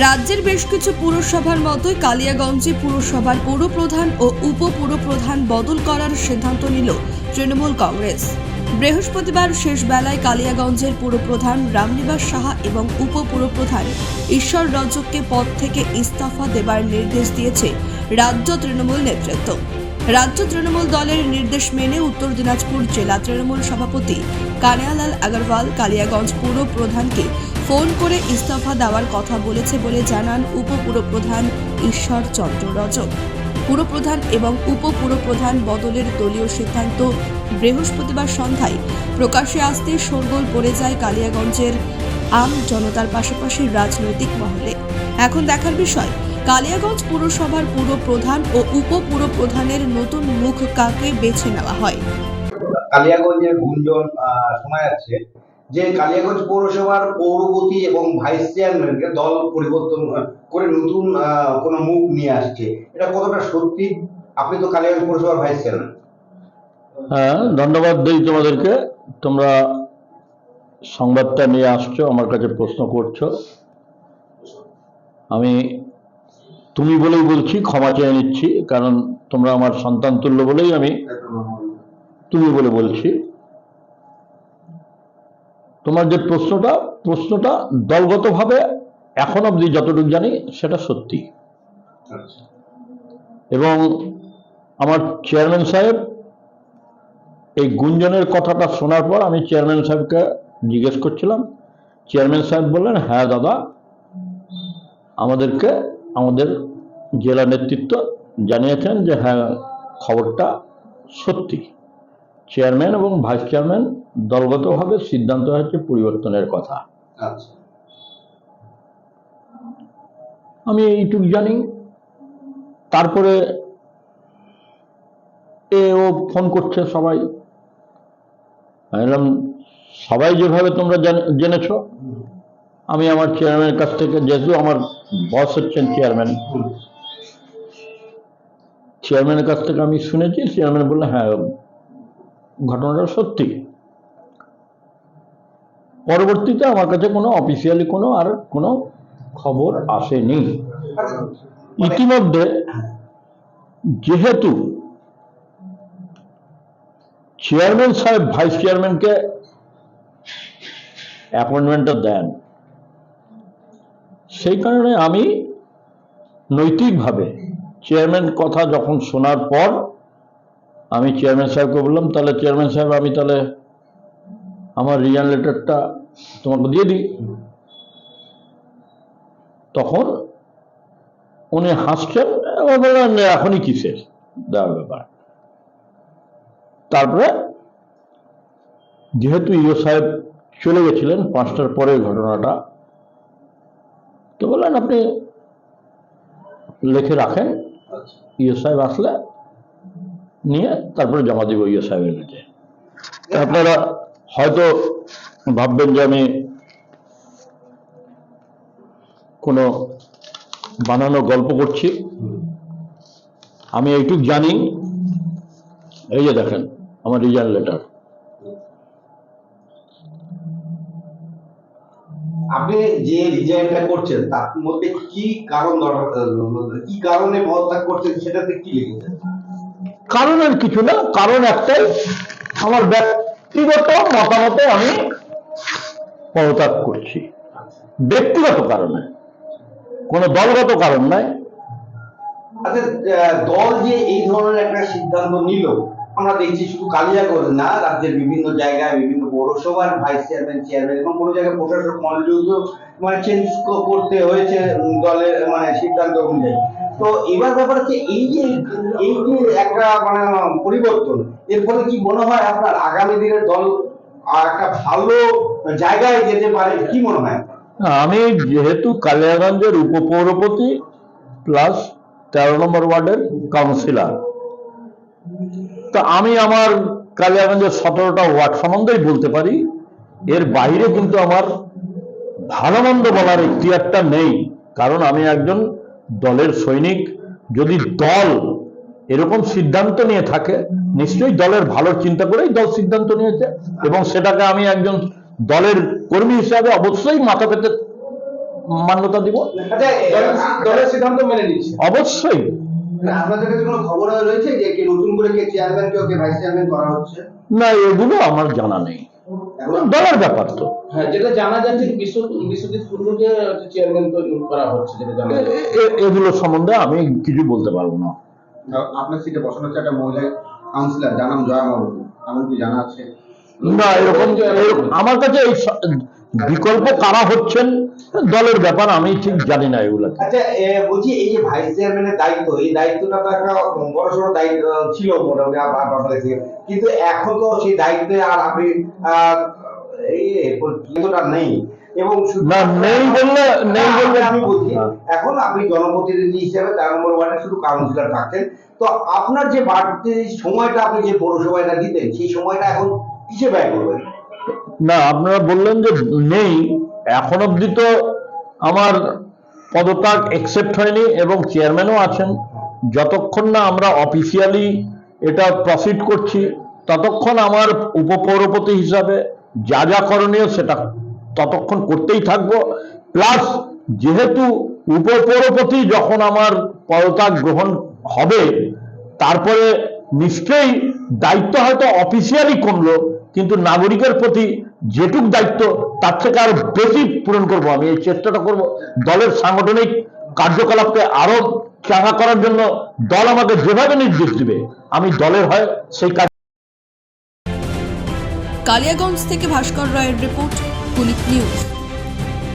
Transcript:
রাজ্যের বেশ কিছু পুরসভার মতোই কালিয়াগঞ্জে পুরসভার পৌরপ্রধান ও উপপুরপ্রধান বদল করার সিদ্ধান্ত নিল তৃণমূল কংগ্রেস। বৃহস্পতিবার শেষ বেলায় কালিয়াগঞ্জের পুরপ্রধান রামনিবাস সাহা এবং উপপুরপ্রধান ঈশ্বর রজককে পদ থেকে ইস্তফা দেবার নির্দেশ দিয়েছে রাজ্য তৃণমূল নেতৃত্ব। রাজ্য তৃণমূল দলের নির্দেশ মেনে উত্তর দিনাজপুর জেলা তৃণমূল সভাপতি কানিয়ালাল আগরওয়াল কালিয়াগঞ্জ পুর প্রধানকে ফোন করে ইস্তফা দেওয়ার কথা বলেছে বলে জানান উপপুরপ্রধান ঈশ্বর চন্দ্র রজক। পুরপ্রধান এবং উপপুরপ্রধান বদলের দলীয় সিদ্ধান্ত বৃহস্পতিবার সন্ধ্যায় প্রকাশ্যে আসতে শোরগোল পড়ে যায় কালিয়াগঞ্জের আম জনতার পাশাপাশি রাজনৈতিক মহলে। এখন দেখার বিষয় কালিয়াগঞ্জ পুরসভার পুরপ্রধান ও উপপুরপ্রধানের নতুন মুখ কাকে বেছে নেওয়া হয়? কালিয়াগঞ্জের গুঞ্জন শোনা যাচ্ছে যে কালিয়াগঞ্জ পৌরসভার পৌরপতি এবং ভাইস চেয়ারম্যানকে দল পরিবর্তন করে নতুন কোনো মুখ নিয়ে আসছে। এটা কতটা সত্যি? আপনি তো কালিয়াগঞ্জ পৌরসভার ভাইস চেয়ারম্যান। হ্যাঁ ধন্যবাদ দিই তোমাদেরকে। তোমরা সংবাদটা নিয়ে আসছো আমার কাছে প্রশ্ন করছ। আমি তুমি বলেই বলছি, ক্ষমা চেয়ে নিচ্ছি, কারণ তোমরা আমার সন্তান তুল্য বলেই আমি তুমি বলে বলছি। তোমার যে প্রশ্নটা প্রশ্নটা দলগতভাবে এখন অবধি যতটুকু জানি, সেটা সত্যি। এবং আমার চেয়ারম্যান সাহেব, এই গুঞ্জনের কথাটা শোনার পর আমি চেয়ারম্যান সাহেবকে জিজ্ঞেস করছিলাম। চেয়ারম্যান সাহেব বললেন হ্যাঁ দাদা, আমাদেরকে আমাদের জেলা নেতৃত্ব জানিয়েছেন যে হ্যাঁ খবরটা সত্যি। চেয়ারম্যান এবং ভাইস চেয়ারম্যান দলগতভাবে সিদ্ধান্ত হয়েছে পরিবর্তনের কথা। আচ্ছা। আমি এইটুকু জানি। তারপরে এ ও ফোন করছে সবাই। আমি সবাই যেভাবে তোমরা জেনে- জেনেছো আমি আমার চেয়ারম্যানের কাছ থেকে, যেহেতু আমার বস হচ্ছেন চেয়ারম্যান চেয়ারম্যানের কাছ থেকে আমি শুনেছি চেয়ারম্যান বললেন হ্যাঁ ঘটনাটা সত্যি। পরবর্তীতে আমার কাছে কোনো অফিসিয়ালি কোনো আর কোনো খবর আসেনি। ইতিমধ্যে যেহেতু চেয়ারম্যান সাহেব ভাইস চেয়ারম্যানকে অ্যাপয়েন্টমেন্টটা দেন সেই কারণে আমি নৈতিকভাবে চেয়ারম্যান কথা যখন শোনার পর আমি চেয়ারম্যান সাহেবকে বললাম, তাহলে চেয়ারম্যান সাহেব আমি তাহলে আমার রিজাইন লেটারটা তোমাকে দিয়ে দিই। তখন উনি হাসছেন বললেন এখনই কিসের? দেওয়ার ব্যাপার। তারপরে যেহেতু ইও সাহেব চলে গেছিলেন, পাঁচটার পরে ঘটনাটা তো বললেন আপনি লিখে রাখেন। ইও সাহেব আসলে নিয়ে তারপরে জমা দিব ইও সাহেবের কাছে আপনারা হয়তো ভাববেন যে আমি কোনো বানানো গল্প করছি। আমি এইটুক জানি। এই যে দেখেন আমার রিজাইন লেটার। আপনি যে রিজাইনটা করছেন তার মধ্যে কি কারণ দরকার কি কারণে পদত্যাগ করছেন সেটাতে কি লিখেছেন কারণের কিছু না কারণ একটাই আমার ব্যক্তিগত মতামতে আমি পদত্যাগ করছি। ব্যক্তিগত কারণে কোনো দলগত কারণ নাই। আচ্ছা দল যে এই ধরনের একটা সিদ্ধান্ত নিল আমরা দেখছি শুধু কালিয়াগঞ্জ না, রাজ্যের বিভিন্ন জায়গায়, বিভিন্ন পৌরসভার ভাইস চেয়ারম্যান চেয়ারম্যান এবং কোনো জায়গায় প্রশাসক মন্ডলীও মানে চেঞ্জ করতে হয়েছে দলের মানে সিদ্ধান্ত অনুযায়ী। তো এবার ব্যাপার হচ্ছে এই যে এই যে একটা মানে পরিবর্তন, এর ফলে কি মনে হয় আপনার আগামী দিনে দল একটা ভালো জায়গায় যেতে পারে? কি মনে হয়? আমি যেহেতু কালিয়াগঞ্জের উপপৌরপতি প্লাস তেরো নম্বর ওয়ার্ডের কাউন্সিলর তা আমি আমার কালিয়াগঞ্জের সতেরোটা ওয়ার্ড সম্বন্ধেই বলতে পারি। এর বাইরে কিন্তু আমার ভালো মন্দ বলার ইতিহারটা নেই। কারণ আমি একজন দলের সৈনিক। যদি দল এরকম সিদ্ধান্ত নিয়ে থাকে নিশ্চয়ই দলের ভালো চিন্তা করেই দল সিদ্ধান্ত নিয়েছে এবং সেটাকে আমি একজন দলের কর্মী হিসাবে অবশ্যই মাথা পেতে মান্যতা দিব। আচ্ছা দলের সিদ্ধান্ত মেনে নিচ্ছে। অবশ্যই। আপনাদের কাছে কোনো খবর রয়েছে যে কে নতুন করে কে চেয়ারম্যান কে ভাইস চেয়ারম্যান করা হচ্ছে? না এগুলো আমার জানা নেই। দলের ব্যাপার তো। হ্যাঁ যেটা জানা যাচ্ছে বিশ্ব বিশ্বজিৎ চেয়ারম্যান করা হচ্ছে যেটা জানা এগুলো সম্বন্ধে আমি কিছু বলতে পারব না। আপনার সিটে বসানো হচ্ছে একটা মহিলা কাউন্সিলর জানাম জয়া এমন কি জানা আছে। না এরকম আমার কাছে এই বিকল্প কারা হচ্ছেন দলের ব্যাপার আমি ঠিক জানি না এগুলো আচ্ছা বলছি এই যে ভাইস চেয়ারম্যানের দায়িত্ব এই দায়িত্বটা তো একটা বড় দায়িত্ব ছিল মোটামুটি আপ- কিন্তু এখন তো সেই দায়িত্বে আর আপনি আহ, এই নেই। এবং না, নেই বললে- নেই বললে- আমি বলছি। এখন আপনি জনপ্রতিনিধি হিসেবে চার নম্বর ওয়ার্ডে শুধু কাউন্সিলর থাকতেন। তো আপনার যে বাড়তি সময়টা আপনি যে পৌরসভাটা দিতেন সেই সময়টা এখন কিসে ব্যয় করবেন? না, আপনারা বললেন যে নেই। এখন অবধি তো আমার পদত্যাগ একসেপ্ট হয়নি এবং চেয়ারম্যানও আছেন। যতক্ষণ না আমরা অফিসিয়ালি এটা প্রসিড করছি, ততক্ষণ আমার উপপৌরপতি হিসাবে যা যা করণীয় সেটা ততক্ষণ করতেই থাকব। প্লাস যেহেতু উপপৌরপতি যখন আমার পদত্যাগ গ্রহণ হবে, তারপরে নিশ্চয়ই দায়িত্ব হয়তো অফিসিয়ালি কমলো। কিন্তু নাগরিকের প্রতি যেটুক দায়িত্ব, তার থেকে আরও বেশি পূরণ করব আমি। এই চেষ্টাটা করব দলের সাংগঠনিক কার্যকলাপকে আরও চাঙা করার জন্য। দল আমাকে যেভাবে নির্দেশ দিবে, আমি দলের হয় সেই কাজ কালিয়াগঞ্জ থেকে ভাস্কর রায়ের রিপোর্ট পুলিশ নিউজ।